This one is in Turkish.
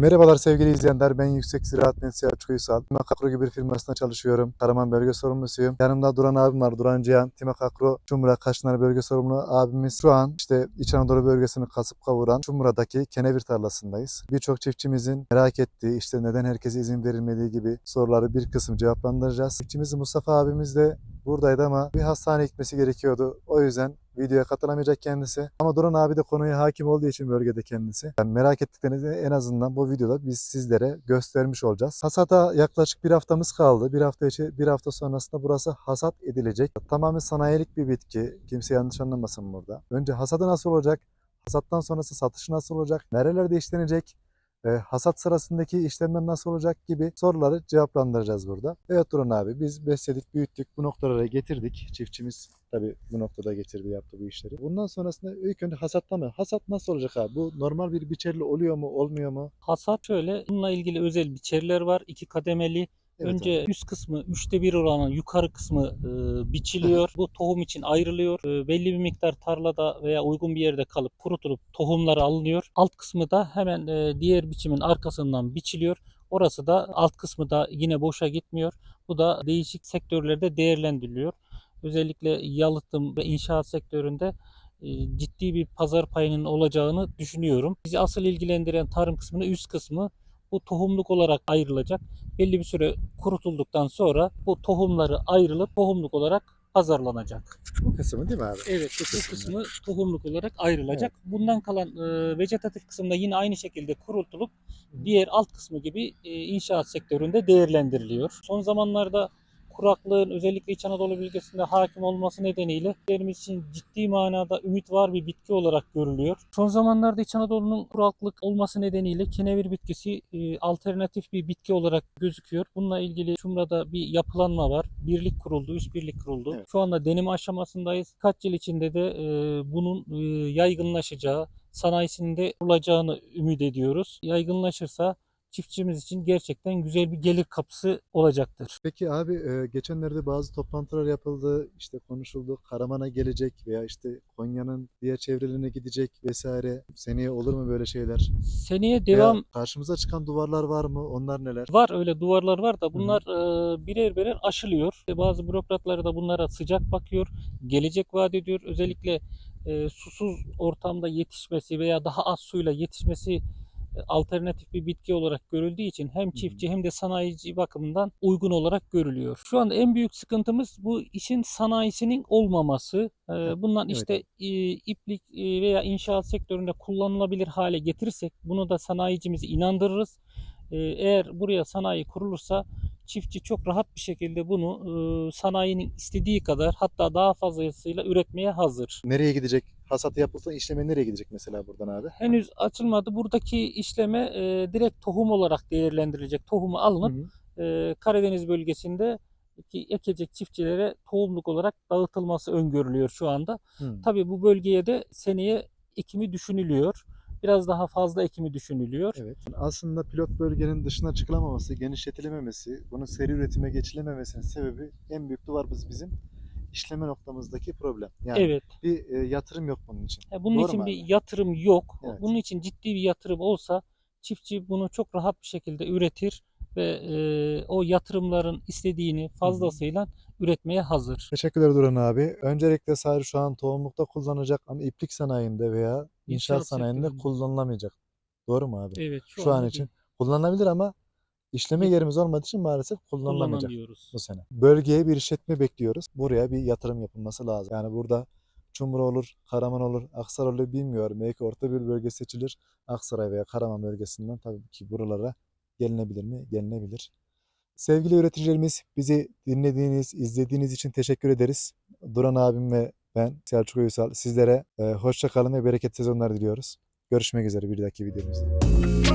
Merhabalar sevgili izleyenler. Ben Yüksek Ziraat Mühendisi Selçuk Uysal. Timak Akro gibi bir firmasında çalışıyorum. Karaman bölge sorumlusuyum. Yanımda Duran abim var. Duran Cihan. Timak Akro Çumra Kaşınar bölge sorumlu abimiz. Şu an işte İç Anadolu bölgesini kasıp kavuran Çumra'daki kenevir tarlasındayız. Birçok çiftçimizin merak ettiği işte neden herkese izin verilmediği gibi soruları bir kısım cevaplandıracağız. Çiftçimiz Mustafa abimiz de buradaydı ama bir hastaneye gitmesi gerekiyordu. O yüzden videoya katılamayacak kendisi. Ama Duran abi de konuya hakim olduğu için bölgede kendisi. Yani merak ettiklerinizi en azından bu videoda biz sizlere göstermiş olacağız. Hasata yaklaşık bir haftamız kaldı. Bir hafta içi, bir hafta sonrasında burası hasat edilecek. Tamamen sanayilik bir bitki. Kimse yanlış anlamasın burada. Önce hasadı nasıl olacak? Hasattan sonrası satışı nasıl olacak? Nerelerde işlenecek? E, hasat sırasındaki işlemler nasıl olacak gibi soruları cevaplandıracağız burada. Evet Duran abi biz besledik, büyüttük, bu noktalara getirdik. Çiftçimiz tabii bu noktada getirdi, yaptı bu işleri. Bundan sonrasında ilk önce hasatta mı? Hasat nasıl olacak abi? Bu normal bir biçerli oluyor mu, olmuyor mu? Hasat şöyle. Bununla ilgili özel biçerler var. iki kademeli. Evet Önce abi. üst kısmı üçte bir oranın yukarı kısmı e, biçiliyor. Bu tohum için ayrılıyor. E, belli bir miktar tarlada veya uygun bir yerde kalıp kurutulup tohumları alınıyor. Alt kısmı da hemen e, diğer biçimin arkasından biçiliyor. Orası da alt kısmı da yine boşa gitmiyor. Bu da değişik sektörlerde değerlendiriliyor. Özellikle yalıtım ve inşaat sektöründe e, ciddi bir pazar payının olacağını düşünüyorum. Bizi asıl ilgilendiren tarım kısmını üst kısmı bu tohumluk olarak ayrılacak. Belli bir süre kurutulduktan sonra bu tohumları ayrılıp tohumluk olarak pazarlanacak. Bu kısmı değil mi abi? Evet, bu kısmı. kısmı tohumluk olarak ayrılacak. Bundan kalan e, vegetatif kısımda yine aynı şekilde kurutulup diğer alt kısmı gibi e, inşaat sektöründe değerlendiriliyor. Son zamanlarda kuraklığın özellikle İç Anadolu bölgesinde hakim olması nedeniyle bizlerimiz için ciddi manada ümit var bir bitki olarak görülüyor. Son zamanlarda İç Anadolu'nun kuraklık olması nedeniyle kenevir bitkisi e, alternatif bir bitki olarak gözüküyor. Bununla ilgili Çumra'da bir yapılanma var. Birlik kuruldu, üst birlik kuruldu. Evet. Şu anda deneme aşamasındayız. Kaç yıl içinde de e, bunun e, yaygınlaşacağı, sanayisinin de olacağını ümit ediyoruz. Yaygınlaşırsa çiftçimiz için gerçekten güzel bir gelir kapısı olacaktır. Peki abi e, geçenlerde bazı toplantılar yapıldı, işte konuşuldu. Karaman'a gelecek veya işte Konya'nın diğer çevrelerine gidecek vesaire. Seneye olur mu böyle şeyler? Seneye devam Veya karşımıza çıkan duvarlar var mı? Onlar neler? var öyle duvarlar var da bunlar e, birer birer aşılıyor. E, Bazı bürokratlar da bunlara sıcak bakıyor. Gelecek vaat ediyor. Özellikle e, susuz ortamda yetişmesi veya daha az suyla yetişmesi alternatif bir bitki olarak görüldüğü için hem çiftçi hem de sanayici bakımından uygun olarak görülüyor. Şu anda en büyük sıkıntımız bu işin sanayisinin olmaması. E, Bundan evet. işte e, iplik e, veya inşaat sektöründe kullanılabilir hale getirirsek bunu da sanayicimizi inandırırız. E, Eğer buraya sanayi kurulursa çiftçi çok rahat bir şekilde bunu e, sanayinin istediği kadar hatta daha fazlasıyla üretmeye hazır. Nereye gidecek? Hasat yapılsa işleme nereye gidecek mesela buradan abi? Henüz açılmadı. Buradaki işleme e, direkt tohum olarak değerlendirilecek. Tohumu Hı alınıp hı. e, Karadeniz bölgesinde ekecek çiftçilere tohumluk olarak dağıtılması öngörülüyor şu anda. Hı. Tabii bu bölgeye de seneye ekimi düşünülüyor. Biraz daha fazla ekimi düşünülüyor. Evet. Aslında pilot bölgenin dışına çıkılamaması, genişletilememesi, bunun seri üretime geçilememesinin sebebi en büyük duvarımız bizim işleme noktamızdaki problem. Yani Evet. bir e, yatırım yok bunun için. Ya Bunun Doğru için mu bir yatırım yok. Evet. Bunun için ciddi bir yatırım olsa çiftçi bunu çok rahat bir şekilde üretir ve e, o yatırımların istediğini fazlasıyla üretmeye hazır. Teşekkürler Duran abi. Öncelikle sadece şu an tohumlukta kullanacak ama iplik sanayinde veya inşaat, İnşaat sanayinde sektöründe. kullanılamayacak. Doğru mu abi? Evet Şu, an anda için kullanılabilir ama işleme yerimiz olmadığı için maalesef kullanılamayacak kullanamıyoruz. bu sene. Bölgeye bir işletme bekliyoruz. Buraya bir yatırım yapılması lazım. Yani burada Çumru olur, Karaman olur, Aksaray olur bilmiyorum. Belki orta bir bölge seçilir. Aksaray veya Karaman bölgesinden tabii ki buralara gelinebilir mi? Gelinebilir. Sevgili üreticilerimiz bizi dinlediğiniz, izlediğiniz için teşekkür ederiz. Duran abim ve ben Selçuk Uysal sizlere e, hoşça kalın ve bereket sezonlar diliyoruz. Görüşmek üzere bir dahaki videomuzda.